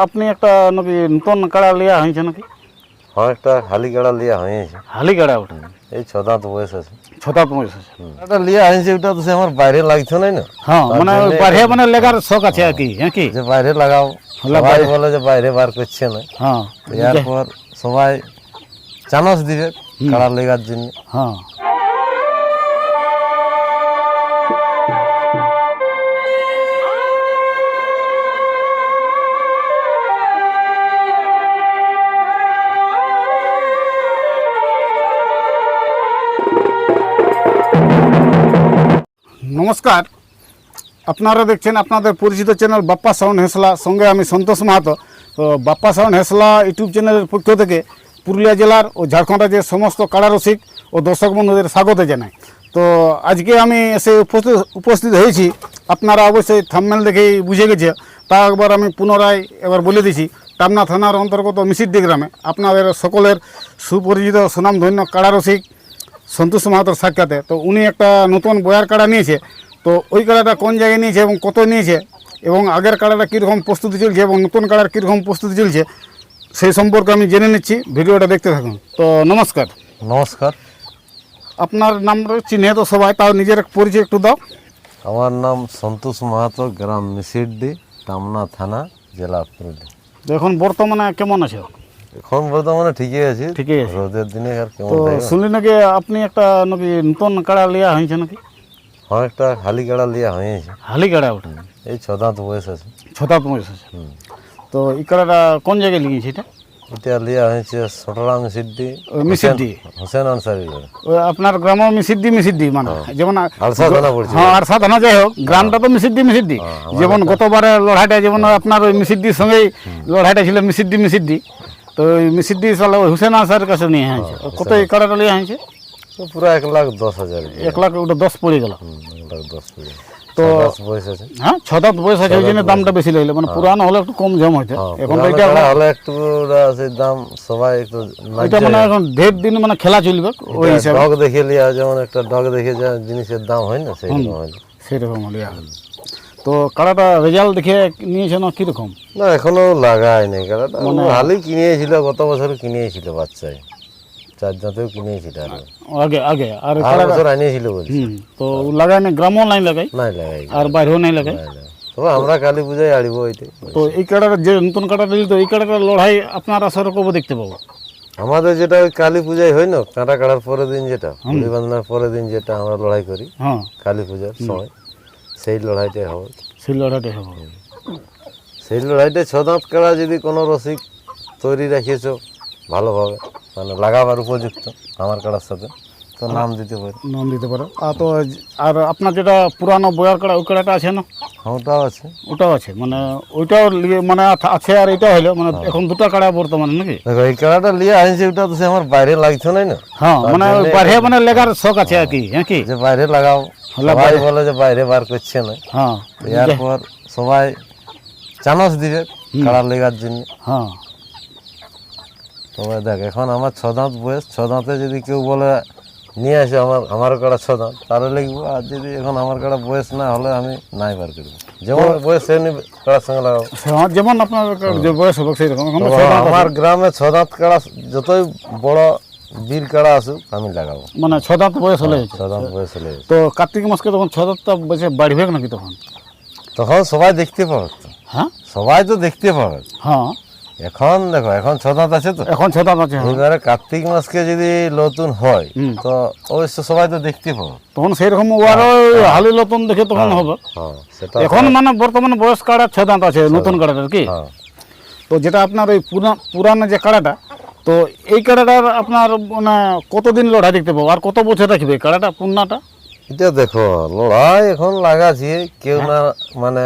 আপনি একটা নাকি নতুন কাড়া লিয়া হয়েছে নাকি হ্যাঁ একটা হালি গাড়া লিয়া হয়েছে হালি কাড়া ওটা এই ছ দাঁত বয়স আছে ছতা পয়সা আছে একটা লিয়া হয়েছে ওটা তো সে আমার বাইরে লাগছে নাই না হ্যাঁ তার মানে জন্যে- বাড়িয়ে মানে লেগার শখ আছে আর কি হ্যাঁ কি যে বাইরে লাগাও হলে সবাই বাইরে- বলে যে বাইরে বার করছে না হ্যাঁ তো এরপর সবাই চানস দিবে কাড়া লেগার জন্য হ্যাঁ নমস্কার। আপনারা দেখছেন আপনাদের পরিচিত চ্যানেল বাপ্পা সাউন্ড হেসলা। সঙ্গে আমি সন্তোষ মাহাতো। তো বাপ্পা সাউন্ড হেসলা ইউটিউব চ্যানেলের পক্ষ থেকে পুরুলিয়া জেলার ও ঝাড়খণ্ড রাজ্যের সমস্ত কারারসিক ও দর্শক বন্ধুদের স্বাগত জানাই। তো আজকে আমি এসে উপস্থিত উপস্থিত হয়েছি। আপনারা অবশ্যই থাম্মেল দেখেই বুঝে গেছে। তা একবার আমি পুনরায় এবার বলে দিছি, টামনা থানার অন্তর্গত মিসিদ্দি গ্রামে। আপনাদের সকলের সুপরিচিত সুনামধন্য কারারসিক সন্তোষ মাহাতোর সাক্ষাতে। তো উনি একটা নতুন বয়ার কাড়া নিয়েছে। তো ওই কাড়াটা কোন জায়গায় নিয়েছে এবং কত নিয়েছে? এবং আগের কাড়াটা কীরকম প্রস্তুতি চলছে এবং নতুন কাড়ার কীরকম প্রস্তুতি চলছে সেই সম্পর্কে আমি জেনে নিচ্ছি। ভিডিওটা দেখতে থাকুন। তো নমস্কার। নমস্কার। আপনার নাম চিনে তো সবাই তাও নিজের পরিচয় একটু দাও। আমার নাম সন্তোষ মাহাতো গ্রাম মিসিড্ডি টামনা থানা জেলা এখন বর্তমানে কেমন আছে? এখন বর্তমানে ঠিকই আছে। ঠিকই আছে। রোদের দিনে আর কেমন তো শুনলি নাকি আপনি একটা নাকি নতুন কাড়া লিয়া হয়েছে নাকি? হ্যাঁ একটা হালি গাড়া লিয়া হয়েছে। হালি কাড়া ওটা? এই ছ দাঁত বয়স আছে। ছতা পয়স আছে। তো এই কাড়াটা কোন জায়গায় লিখেছে এটা? এটা লিয়া হয়েছে সটরা ওই মিসিদ্দি হোসেন আনসারি আপনার গ্রাম মিসিদ্দি মিসিদ্দি মানে। যেমন থানা পড়ছে। হ্যাঁ আর সাধনা যাই হোক গ্রামটা তো মিসিদ্দি মিসিদ্দি যেমন গতবারে লড়াইটা যেমন আপনার ওই মিসিদ্দির সঙ্গেই লড়াইটা ছিল মিসিদ্দি মিসিদ্দি তো ওই মিসিদ্দি সালে ওই হুসেন আসার কাছে নিয়ে হয়েছে কত এই কাড়াটা নিয়ে হয়েছে তো পুরো এক লাখ দশ হাজার এক লাখ ওটা দশ পড়ে গেল। লাখ দশ হাজার তো হ্যাঁ ছ দাঁত বয়স আছে ওই জন্য দামটা বেশি লাগল মানে পুরানো হলে একটু কম জম হইতে। হ্যাঁ, এখন তো এটা হলে একটু সেই দাম সবাই একটু এটা মানে এখন ঢের দিন মানে খেলা চলবে ওই হিসাবে। ডগ দেখে লিয়া যেমন একটা ডগ দেখে যা জিনিসের দাম হয় না সেই রকম হয়। সেরকম হলে। তো কাড়াটা রেজাল্ট দেখে নিয়েছে না কীরকম? না এখনও লাগায় নাই কাড়াটা মানে হালি কিনিয়েছিল গত বছর কিনিয়েছিল বাচ্চায়। চার দাঁতেও কিনিয়েছিল আরও। আগে আগে। আর আর বছর আনিয়েছিল বলছি। তো লাগাই না গ্রামও নাই লাগাই নাই লাগাই আর বাইরেও নাই লাগাই। তবে আমরা কালী পূজায় আড়িব এটাই তো এই কাটাটা যে নতুন কাটাটা দিল তো এই কাটাটার লড়াই আপনার আসর কবে দেখতে পাবো? আমাদের যেটা ওই কালী পূজায় হয় না কাঁটা কাটার পরের দিন যেটা হোলি বান্ধনার পরের দিন যেটা আমরা লড়াই করি হ্যাঁ। কালী পূজার সময়। সেই লড়াইটাই হবে। সেই লড়াইটাই হবে। সেই লড়াইটা ছ দাঁত কাড়া যদি কোনো রসিক তৈরি রাখিয়েছ ভালোভাবে মানে লাগাবার উপযুক্ত আমার কাড়ার সাথে। তো নাম দিতে পারি। নাম দিতে পারো। আর তো আর আপনার যেটা পুরানো বয়ার কাড়া ওই কাড়াটা আছে না? হ্যাঁ, ওটাও আছে। ওটাও আছে। মানে ওইটাও মানে আছে আর এটাও হলো। মানে এখন দুটো কাড়া বর্তমানে নাকি? দেখো এই কাড়াটা লিয়ে আনছে ওটা তো সে আমার বাইরে লাগছে না হ্যাঁ মানে বাইরে মানে লেগার শখ আছে আর কি হ্যাঁ। কি যে বাইরে লাগাও। সবাই বলে যে বাইরে বার করছে না। হ্যাঁ। এরপর সবাই চানস দিবে কাড়া লেগার জন্য। হ্যাঁ। তবে দেখ এখন আমার ছ দাঁত বয়স। ছ দাঁতে যদি কেউ বলে নিয়ে আসে আমার আমার কাড়া ছ দাঁত তাহলে লিখব আর যদি এখন আমার কাড়া বয়স না হলে আমি নাই বার করব। যেমন বয়স সেমনি কাড়ার সঙ্গে লাগাবো। হ্যাঁ, যেমন আপনার যে বয়স হবে সেই রকম আমার গ্রামে ছ দাঁত কাড়া যতই বড় বীর কাড়া আসুক আমি লাগাবো। মানে ছ দাঁত বয়স হলে হয়েছে। ছ দাঁত বয়স হলে তো কার্তিক মাসকে তখন ছ দাঁতটা বসে বাড়বে নাকি তখন? তখন সবাই দেখতে পাবে। হ্যাঁ? সবাই তো দেখতে পাবে। হ্যাঁ। এখন দেখো এখন ছ দাঁত আছে তো। এখন ছ দাঁত আছে হ্যাঁ। এবারে কার্তিক মাসকে যদি নতুন হয় তো অবশ্য সবাই তো দেখতে পাবো। তখন সেই রকম ওয়ারও হালি নতুন দেখে তখন হবে। হ্যাঁ সেটা এখন মানে বর্তমানে বয়স কাড়া ছ দাঁত আছে নতুন কাড়াটার কি? হ্যাঁ। তো যেটা আপনার ওই পুরা পুরানো যে কাড়াটা তো এই কাড়াটার আপনার মানে কতদিন লড়াই দেখতে পাবো? আর কত বছর রাখবে এই কাড়াটা পুরনাটা? এটা দেখো লড়াই এখন লাগাছি কেউ না মানে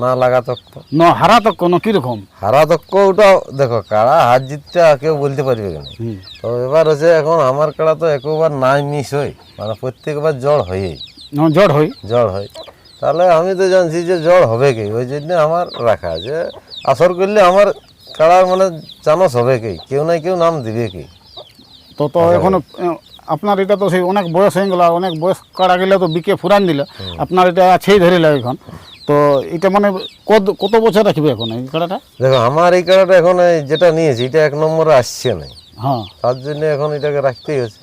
না লাগাতক ন হারা তো কোনো কীরকম? হারা তক্ক ওটা দেখো কারা হার জিতটা কেউ বলতে পারবে কেন তো এবার হচ্ছে এখন আমার কাড়া তো একবার নাই মিস হয় মানে প্রত্যেকবার জ্বর হয়েই জড় হই। জ্বর হয় তাহলে আমি তো জানছি যে জ্বর হবে কি ওই জন্য আমার রাখা যে আসর করলে আমার কাড়ার মানে চানস হবে কি কেউ না কেউ নাম দিবে কি? তো তো এখন আহ, আপনার এটা তো সেই অনেক বয়স হয়ে গেল অনেক বয়স কাড়া গেলে তো বিকে ফুরান দিল। আপনার এটা আছেই ধরে লাগে এখন। তো এটা মানে কত কত বছর রাখবে এখন এই কাড়াটা? দেখো আমার এই কাড়াটা এখন যেটা নিয়েছি এটা এক নম্বরে আসছে না। হ্যাঁ। তার জন্য এখন এটাকে রাখতেই হচ্ছে।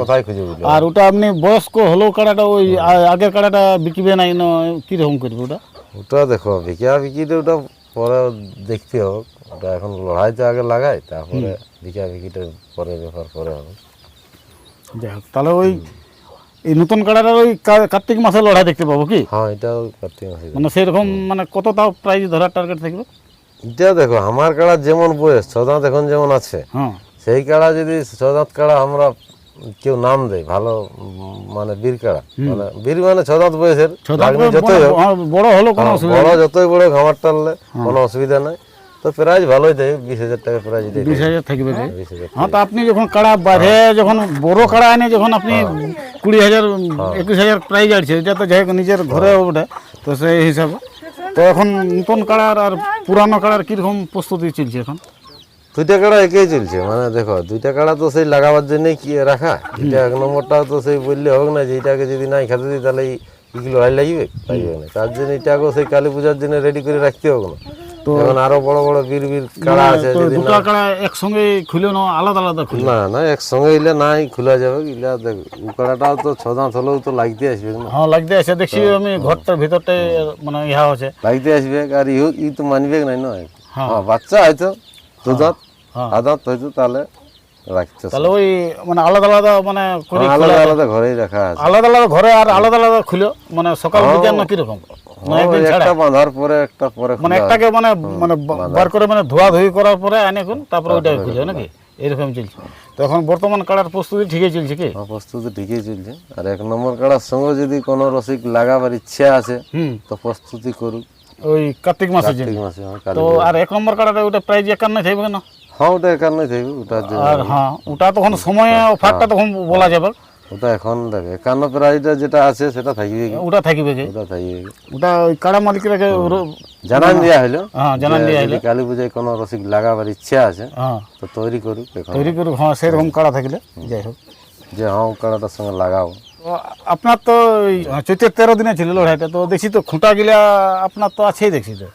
কোথায় খুঁজে বুঝলো আর ওটা আপনি বয়স্ক হলেও কাড়াটা ওই আগের কাড়াটা বিকিবে নাই না কীরকম করবে ওটা? ওটা দেখো বিকিয়া বিকিটা ওটা পরে দেখতে হোক। ওটা এখন লড়াইতে আগে লাগাই তারপরে বিকিয়া বিকিটা পরে ব্যাপার পরে হবে। যাই হোক তাহলে ওই এই নতুন কাড়াটার ওই কার্তিক মাসে লড়াই দেখতে পাবো কি? হ্যাঁ এটা কার্তিক মাসে মানে সেরকম মানে কত তাও প্রাইজ ধরার টার্গেট থাকবে? এটা দেখো আমার কাড়া যেমন বয়স ছদাঁত এখন যেমন আছে হ্যাঁ। সেই কাড়া যদি ছদাঁত কাড়া আমরা কেউ নাম দেয় ভালো মানে বীর কাড়া। মানে বীর মানে ছদাঁত বয়সের যতই হ্যাঁ, বড় হলো কোনো হ্যাঁ, বড় যতই বড় খামার টানলে কোনো অসুবিধা নাই। তো প্রাইজ ভালোই দেয় বিশ হাজার টাকা প্রাইজ দেয়। বিশ হাজার থাকবে হ্যাঁ তো আপনি যখন কাড়া বাইরে যখন বড় কাড়া আনে যখন আপনি কুড়ি হাজার একুশ হাজার প্রাইজ আছে এটা তো যাই হোক নিজের ঘরে ওঠে তো সেই হিসাবে। তো এখন নতুন কাড়ার আর পুরানো কাড়ার কীরকম প্রস্তুতি চলছে এখন? দুইটা কাড়া একই চলছে মানে দেখো দুইটা কাড়া তো সেই লাগাবার জন্যই কি রাখা? এটা এক নম্বরটাও তো সেই বললে হোক না যে এটাকে যদি নাই খেতে দিই তাহলে এই লড়াই লাগবে? লাগবে না। তার জন্য এটাকেও সেই কালী পূজার জন্য রেডি করে রাখতে হোক না। তো আরও বড় বড় বীর বীর কাড়া আছে যদি দুটো কাড়া একসঙ্গে খুলে না আলাদা আলাদা খুলে। না না একসঙ্গে ইলে নাই খোলা যাবে ইলা দেখ উকাড়াটাও তো ছ দাঁত হলেও তো লাগতে আসবে না। হ্যাঁ লাগতে আছে দেখছি আমি ঘরটার ভিতরটাই মানে ইহা আছে। লাগতে আসবে আর ইউ ই তো মানবে না? নয় হ্যাঁ। হ্যাঁ বাচ্চা হয়তো দু দাঁত হ্যাঁ। আদাত হয়তো তাহলে রাখতে তাহলে ওই মানে আলাদা আলাদা মানে হ্যাঁ, আলাদা আলাদা ঘরেই রাখা আছে। আলাদা আলাদা ঘরে আর আলাদা আলাদা খুলে মানে সকাল বিকেল না কীরকম? না হ্যাঁ, একদিন ছাড়া। একটা বাঁধার পরে একটা পরে মানে একটাকে মানে মানে বার করে মানে ধোয়া ধুই করার পরে আনে তারপরে ওইটাকে খুলে নাকি? এরকম চলছে। তো এখন বর্তমান কাড়ার প্রস্তুতি ঠিকই চলছে কি? হ্যাঁ, প্রস্তুতি ঠিকই চলছে। আর এক নম্বর কাড়ার সঙ্গে যদি কোনো রসিক লাগাবার ইচ্ছা আছে হুম। তো প্রস্তুতি করুক। ওই কার্তিক মাসে হ্যাঁ, তো আর এক নম্বর কাড়াটা ওটা প্রাইজ একান্ন থাকবে না হ্যাঁ ওটা থাকবে ওটার জন্য আর হ্যাঁ ওটা তখন সময়ে অফারটা তখন বলা যাবে। ওটা এখন দেখ একান্ন প্রাইজটা যেটা আছে সেটা থাকবে ওটা থাকবে কি ওটা থাকবে? ওটা ওই কাড়া মালিকরাকে জানান দেওয়া হলো হ্যাঁ জানান দিয়ে যদি কালী পূজায় কোনো রসিক লাগাবার ইচ্ছা আছে হ্যাঁ। তো তৈরি করুক তৈরি করুক হ্যাঁ সেরকম কাড়া থাকলে যাই হোক। যে হ্যাঁ কাড়াটার সঙ্গে লাগাও। আপনার তো ওই চৈতের তেরো দিনে ছিল লড়াইটা তো দেখছি তো খুঁটা গিলা আপনার তো আছেই দেখছি তো।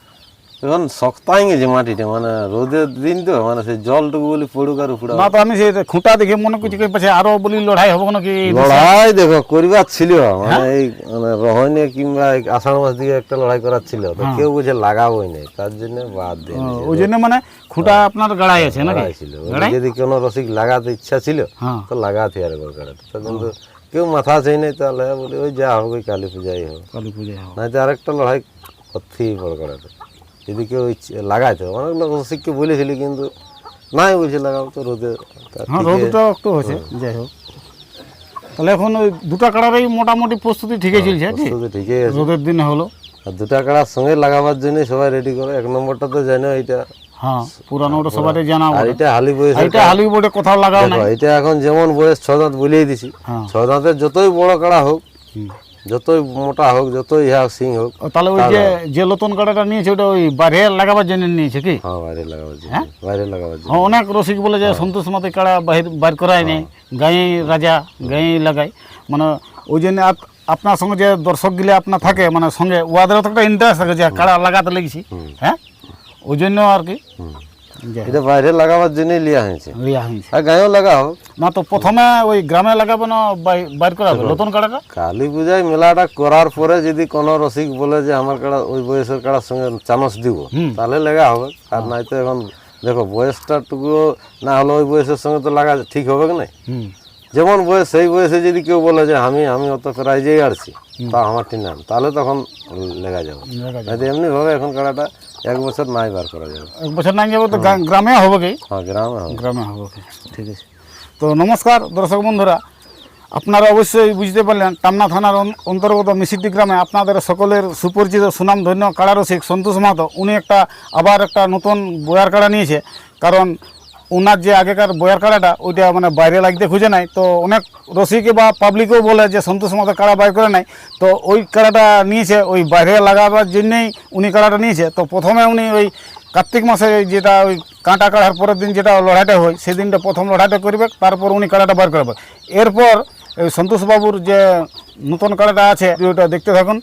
এখন শক্তাই গেছে মাটিটা মানে রোদের দিন তো মানে সেই জলটুকু বলি পড়ুক আর উপড়া না তো আমি সেই খুঁটা দেখে মনে করছি পাছে আরও বলি লড়াই হব নাকি? লড়াই দেখো করিবার ছিল মানে এই মানে রহনে কিংবা আষাঢ় মাস দিকে একটা লড়াই করার ছিল তো কেউ বুঝে লাগাবোই নাই তার জন্য বাদ দিয়ে ওই জন্য মানে খুঁটা আপনার গাড়াই আছে নাকি? ছিল। যদি কোনো রসিক লাগাতে ইচ্ছা ছিল হ্যাঁ। তো লাগাতে আর কাড়াটা তো কিন্তু কেউ মাথা চাই নাই তাহলে বলি ওই যা হোক ওই কালী পূজাই হোক। কালী পূজা হবে নাই তো আরেকটা লড়াই করতেই বড় কাড়াটা যদি কেউ লাগাইতো অনেক লোক রসিককে বলেছিলি কিন্তু নাই বলছে লাগাও তো রোদে। হ্যাঁ রোদটা একটু হয়েছে যাই হোক। তাহলে এখন ওই দুটা কাড়ারই মোটামুটি প্রস্তুতি ঠিকই চলছে কি? প্রস্তুতি ঠিকই আছে। রোদের দিনে হলো। আর দুটা কাড়ার সঙ্গে লাগাবার জন্য সবাই রেডি করে এক নম্বরটা তো জানো এটা হ্যাঁ পুরানো ওটা সবাই জানা আর এটা হালি বয়স এটা হালি বোর্ডে কোথাও লাগাও দেখো এটা এখন যেমন বয়স ছ দাঁত বলিয়ে দিছি। হ্যাঁ। ছ দাঁতের যতই বড় কাড়া হোক। যতই মোটা হোক যতই ইহা সিং হোক তাহলে ওই যে যে নতুন কাড়াটা নিয়েছে ওটা ওই বাইরে লাগাবার জন্য নিয়েছে কি? হ্যাঁ বাইরে লাগাবার জন্য বাইরে লাগাবার জন্য। হ্যাঁ অনেক রসিক বলে যে সন্তোষ মাতে কাড়া বাহির বাইর করাই নেই গাঁয়ে রাজা গাঁয়ে লাগাই মানে ওই জন্য আপ- আপনার সঙ্গে যে দর্শক গিলে আপনার থাকে মানে সঙ্গে ওয়াদেরও তো একটা ইন্টারেস্ট থাকে যে কাড়া লাগাতে লেগেছি। হ্যাঁ? ওই জন্য আর কি। এটা বাইরে লাগাবার জন্যই লিয়া হয়েছে। রিয়া হয়েছে। আর গায়েও লাগা হোক না তো প্রথমে ওই গ্রামে লাগাবে না বাই- বাইর করা নতুন কাড়াটা কালী পূজায় মেলাটা করার পরে যদি কোনো রসিক বলে যে আমার কাড়া ওই বয়সের কাড়ার সঙ্গে চানস দিব তাহলে লেগা হবে। আর নাই তো এখন দেখো বয়সটা টুকু না হলে ওই বয়সের সঙ্গে তো লাগা ঠিক হবে কি না যেমন বয়স সেই বয়সে যদি কেউ বলে যে আমি আমি অত প্রাইজেই আসছি তা আমার ঠিক নাম। তাহলে তখন লেগা যাবে। এমনি ভাবে এখন কাড়াটা এক বছর নাই বার করা যাবে। এক বছর না যাবে তো গ্রা- গ্রামে হবে কি? হ্যাঁ গ্রামে হবে। গ্রামে হবে কি? ঠিক আছে। তো নমস্কার দর্শক বন্ধুরা। আপনারা অবশ্যই বুঝতে পারলেন টামনা থানার অন্তর্গত মিসিডি গ্রামে আপনাদের সকলের সুপরিচিত সুনাম ধন্য কাড়ারসিক সন্তোষ মাহাতো। উনি একটা আবার একটা নতুন বয়ার কাড়া নিয়েছে। কারণ ওনার যে আগেকার বয়ার কাড়াটা ওইটা মানে বাইরে লাগতে খুঁজে নাই। তো অনেক রসিকে বা পাবলিকও বলে যে সন্তোষ মতো কাড়া বাইর করে নাই। তো ওই কাড়াটা নিয়েছে, ওই বাইরে লাগাবার জন্যেই উনি কাড়াটা নিয়েছে। তো প্রথমে উনি ওই কার্তিক মাসে যেটা ওই কাঁটা কাড়ার পরের দিন যেটা লড়াইটা হয় সেই দিনটা প্রথম লড়াইটা করবে, তারপর উনি কাড়াটা বার করবে। এরপর এই সন্তোষবাবুর যে নতুন কাড়াটা আছে ওটা দেখতে থাকুন।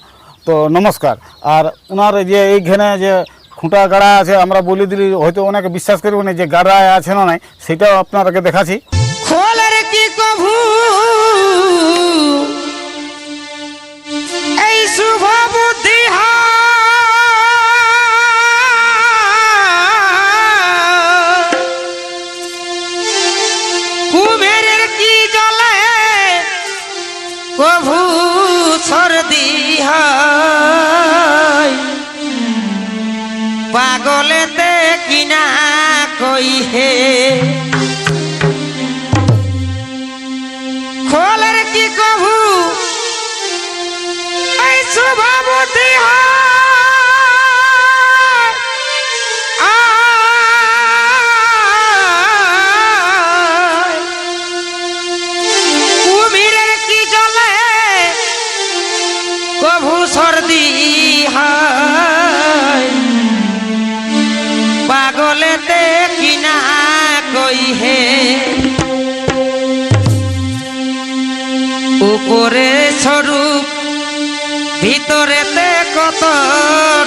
তো নমস্কার। আর ওনার যে এইখানে যে খুঁটা গাড়া আছে, আমরা বলে দিলি, হয়তো অনেকে বিশ্বাস করবে না যে গাড়া আছে না নাই, সেটাও আপনাদেরকে দেখাচ্ছি। শুভ বুদ্ধি কুমেরের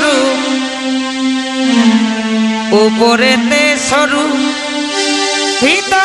রূপ উপরেতে সরু ভিতরেতে